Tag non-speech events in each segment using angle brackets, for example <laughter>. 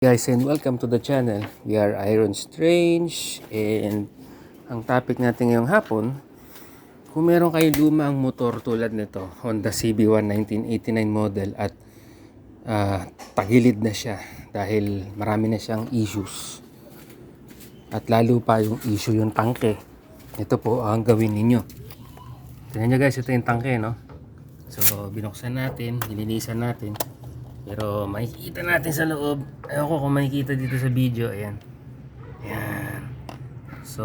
guys and welcome to the channel. We are Iron Strange and ang topic natin ngayong hapon kung meron kayong lumang motor tulad nito Honda CB1 1989 model at ah, tagilid na siya dahil marami na siyang issues. At lalo pa yung issue yung tangke ito po ang gawin ninyo. Tingnan nyo guys ito yung tangke no? So binuksan natin nilinisan natin pero makikita natin sa loob. Ayaw ko kung makikita dito sa video. Ayan. Ayan. So,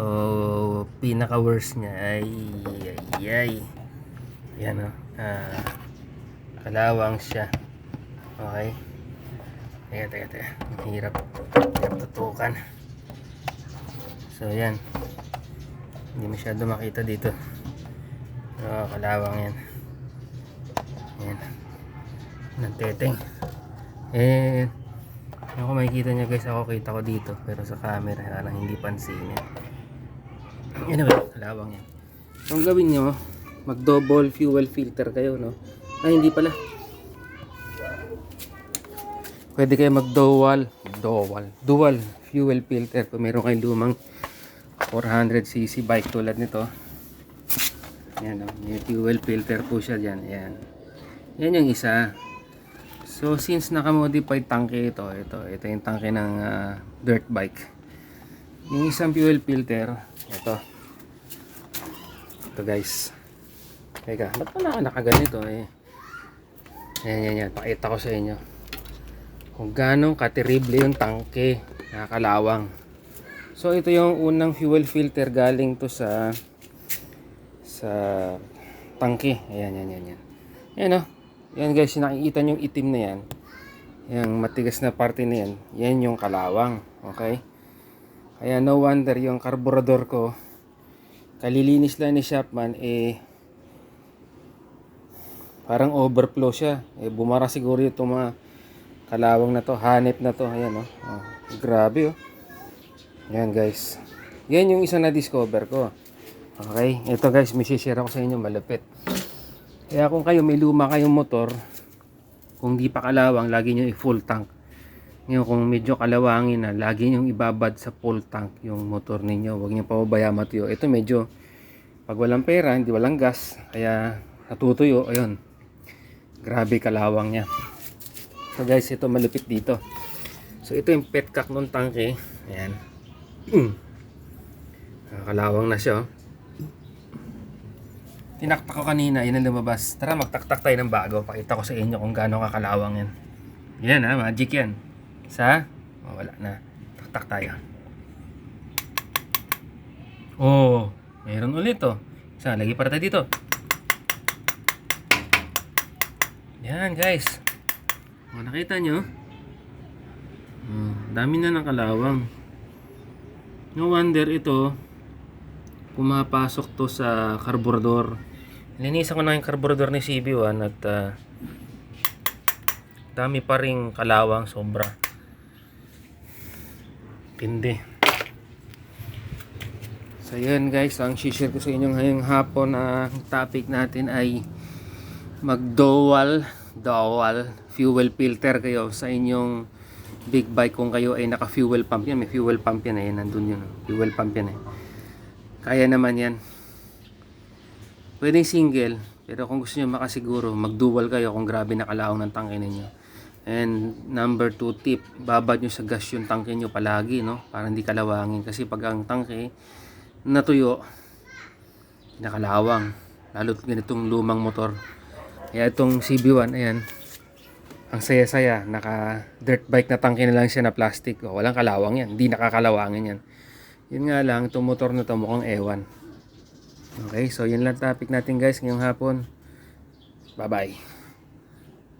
pinaka worst niya ay ay ay. Ayan o. Ah, kalawang siya. Okay. Teka, teka, teka. Ang Hirap. Hirap tutukan. So, ayan. Hindi masyado makita dito. Pero kalawang yan. Ayan. Ng teteng. Eh, ako makikita niya guys, ako kita ko dito. Pero sa camera, parang hindi pansinin. Anyway, kalawang yan. Ang gawin nyo, mag-double fuel filter kayo, no? Ay, hindi pala. Pwede kayo mag-dual, dual, dual fuel filter kung meron kayong lumang 400cc bike tulad nito. Yan, no? may fuel filter po siya dyan. Yan. Yan yung isa. So since naka-modified tangke ito, ito, ito yung tangke ng ah, dirt bike. Yung isang fuel filter, ito. Ito guys. Teka, ba't pala ako nakaganito eh? Yan, yan, yan. Pakita ko sa inyo. Kung ganong katerible yung tangke. Nakakalawang. So ito yung unang fuel filter galing to sa sa tangke. Ayan, yan, yan, yan. Ayan o. Yan guys, nakikita nyo yung itim na yan. Yung matigas na parte na yan. Yan yung kalawang. Okay? Kaya no wonder yung karburador ko, kalilinis lang ni Shopman, eh, parang overflow siya. Eh, bumara siguro itong mga kalawang na to, hanip na to. Ayan, oh. oh grabe, oh. Yan, guys. Yan yung isa na discover ko. Okay? Ito, guys, may ako sa inyo malapit. Kaya kung kayo may luma kayong motor, kung di pa kalawang, lagi nyo i-full tank. Ngayon, kung medyo kalawangin na, lagi nyo ibabad sa full tank yung motor ninyo. Huwag nyo pababaya matuyo. Ito medyo, pag walang pera, hindi walang gas, kaya natutuyo, ayun. Grabe kalawang niya. So guys, ito malupit dito. So ito yung petcock ng tangke. Ayan. <clears throat> Kalawang na siya, oh. Tinaktak ko kanina, yun ang lumabas. Tara, magtaktak tayo ng bago. Pakita ko sa inyo kung gaano kakalawang yan. Yan ha, magic yan. Sa? Oh, wala na. Taktak tayo. Oh, meron ulit oh. Isa, lagi para tayo dito. Yan guys. Oh, nakita nyo? Oh, dami na ng kalawang. No wonder ito, pumapasok to sa karburador. Linisan ko na yung karburador ni CB1 at ah, dami pa ring kalawang sobra. Tindi. So yun guys, ang share ko sa inyo ngayong hapon ang topic natin ay mag-dual dual fuel filter kayo sa inyong big bike kung kayo ay naka fuel pump yan may fuel pump yan eh nandun yun fuel pump yan eh kaya naman yan. Pwedeng single, pero kung gusto niyo makasiguro, mag-dual kayo kung grabe nakalawang ng tangke ninyo. And number two tip, babad nyo sa gas yung tangke nyo palagi, no? Para hindi kalawangin. Kasi pag ang tangke natuyo, nakalawang. Lalo ganitong lumang motor. Kaya itong CB1, ayan, ang saya-saya, naka dirt bike na tangke na lang siya na plastic. O, walang kalawang yan, hindi nakakalawangin yan. Yun nga lang, itong motor na to mukhang ewan. Okay, so yun lang topic natin guys ngayong hapon. Bye-bye.